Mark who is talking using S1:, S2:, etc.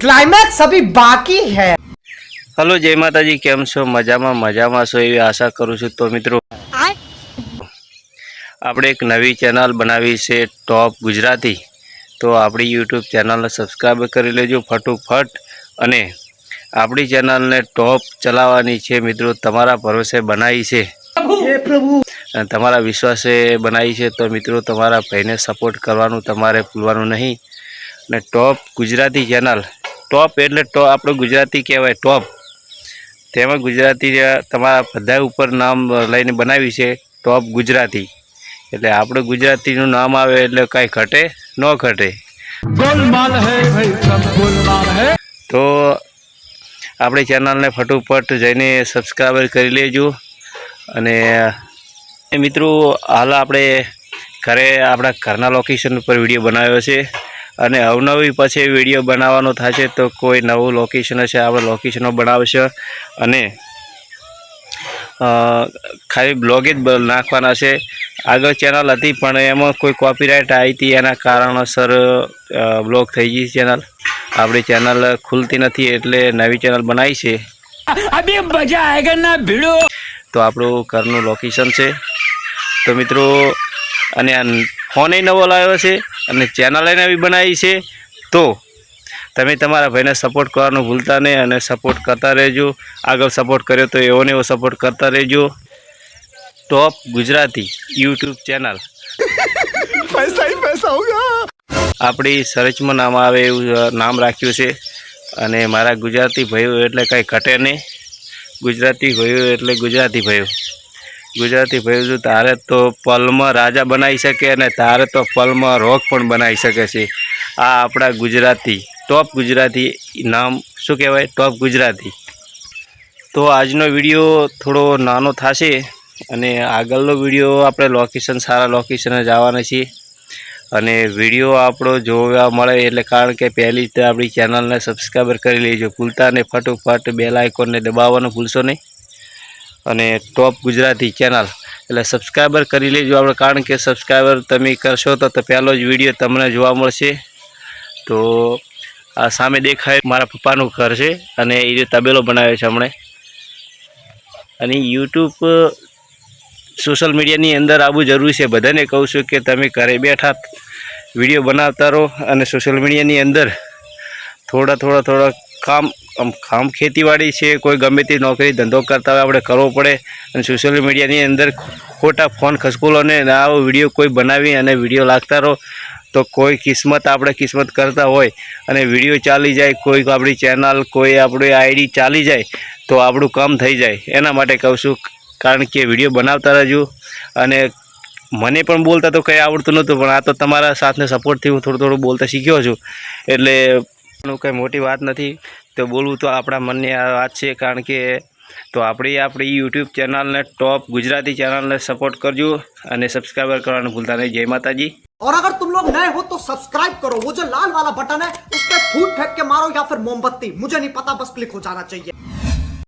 S1: Climax અભી બાકી હે
S2: હલો જય માતાજી કેમ છો મજામાં મજામાં છો એવી આશા કરું છું તો મિત્રો આપણે એક નવી ચેનલ બનાવી છે ટોપ ગુજરાતી. તો આપણી યુટ્યુબ ચેનલને સબસ્ક્રાઈબ કરી લેજો ફટોફટ. અને આપણી ચેનલને ટોપ ચલાવવાની છે મિત્રો તમારા ભરોસે બનાવી છે. તમારા વિશ્વાસે બનાવી છે તો મિત્રો તમારા ભાઈને સપોર્ટ કરવાનું તમારે ભૂલવાનું નહીં. અને ટોપ ગુજરાતી ચેનલ ટોપ એટલે ટો આપણું ગુજરાતી કહેવાય ટોપ. તેમાં ગુજરાતી તમારા બધા ઉપર નામ લઈને બનાવી છે ટોપ ગુજરાતી. એટલે આપણું ગુજરાતીનું નામ આવે એટલે કાંઈ ઘટે ન ઘટે. તો આપણી ચેનલને ફટોફટ જઈને સબસ્ક્રાઈબર કરી લેજો. અને મિત્રો હાલ આપણે ઘરે આપણા ઘરના લોકેશન ઉપર વીડિયો બનાવ્યો છે. અને અવનવી પછી વીડિયો બનાવવાનો થશે તો કોઈ નવું લોકેશન હશે આપણે લોકેશનો બનાવશે અને ખાલી બ્લોગ જ નાખવાના છે. આગળ ચેનલ હતી પણ એમાં કોઈ કોપીરાઇટ આવી હતી એના કારણોસર બ્લોક થઈ ગઈ ચેનલ આપણી ચેનલ ખુલતી નથી એટલે નવી ચેનલ બનાવી છે. તો આપણું ઘરનું લોકેશન છે. તો મિત્રો અને આ ફોને નવો લાવ્યો છે અને ચેનલ એને બી બનાવી છે. તો તમે તમારા ભાઈને સપોર્ટ કરવાનું ભૂલતા નહીં અને સપોર્ટ કરતા રહેજો. આગળ સપોર્ટ કર્યો તો એવો ને એવો સપોર્ટ કરતા રહેજો. ટોપ ગુજરાતી યુટ્યુબ ચેનલ આપણી સર્ચમાં નામ આવે એવું નામ રાખ્યું છે. અને મારા ગુજરાતી ભાઈઓ એટલે કાંઈ ઘટે નહીં. ગુજરાતી ભાઈઓ એટલે ગુજરાતી ભાઈઓ. ગુજરાતી ભાઈ જો તારે તો પલમાં રાજા બનાવી શકે અને તારે તો પલમાં રોક પણ બનાવી શકે છે. આ આપણા ગુજરાતી, ટોપ ગુજરાતી નામ શું કહેવાય? ટોપ ગુજરાતી. તો આજનો વીડિયો થોડો નાનો થશે અને આગળનો વીડિયો આપણે લોકેશન સારા લોકેશને જવાના છીએ. અને વીડિયો આપણો જોવા મળે એટલે કારણ કે પહેલી તો આપણી ચેનલને સબસ્ક્રાઈબર કરી લેજો. ભૂલતા ને ફટોફટ બેલ આઇકોનને દબાવવાનું ભૂલશો નહીં. અને ટોપ ગુજરાતી ચેનલ એટલે સબસ્ક્રાઈબર કરી લેજો આપણે, કારણ કે સબસ્ક્રાઈબર તમે કરશો તો પહેલો જ વીડિયો તમને જોવા મળશે. તો આ સામે દેખાય મારા પપ્પાનું ઘર છે અને એ જે તબેલો બનાવ્યો છે હમણે. અને યુટ્યુબ સોશિયલ મીડિયાની અંદર આવવું જરૂરી છે. બધાને કહું છું કે તમે ઘરે બેઠા વીડિયો બનાવતા રહો અને સોશિયલ મીડિયાની અંદર થોડા થોડા થોડા કામ આમ કામ ખેતીવાડી છે, કોઈ ગમે તે નોકરી ધંધો કરતા હોય, આપણે કરવો પડે. અને સોશિયલ મીડિયાની અંદર ખોટા ફોન ખસકોલોને આવો વીડિયો કોઈ બનાવી અને વીડિયો લાગતા રહો. તો કોઈ કિસ્મત, આપણે કિસ્મત કરતા હોય અને વીડિયો ચાલી જાય, કોઈ આપણી ચેનલ કોઈ આપણી આઈડી ચાલી જાય, તો આપણું કામ થઈ જાય. એના માટે કહું છું, કારણ કે વીડિયો બનાવતા રહેજો. અને મને પણ બોલતા તો કંઈ આવડતું નહોતું, પણ આ તો તમારા સાથને સપોર્ટથી હું થોડું થોડું બોલતા શીખ્યો છું. એટલે કંઈ મોટી વાત નથી. તો બોલવું તો આપણા મનની આ વાત છે કારણ કે તો આપણી આપણી યુટ્યુબ ચેનલને ટોપ ગુજરાતી ચેનલને સપોર્ટ કરજો અને સબસ્ક્રાઈબર કરવાનું ભૂલતા નહીં જય માતાજી
S1: और अगर तुम लोग नए हो तो सब्सक्राइब करो वो जो लाल वाला बटन है उस पर फूट फेंक के मारो या फिर मोमबत्ती मुझे नहीं पता बस क्लिक हो जाना चाहिए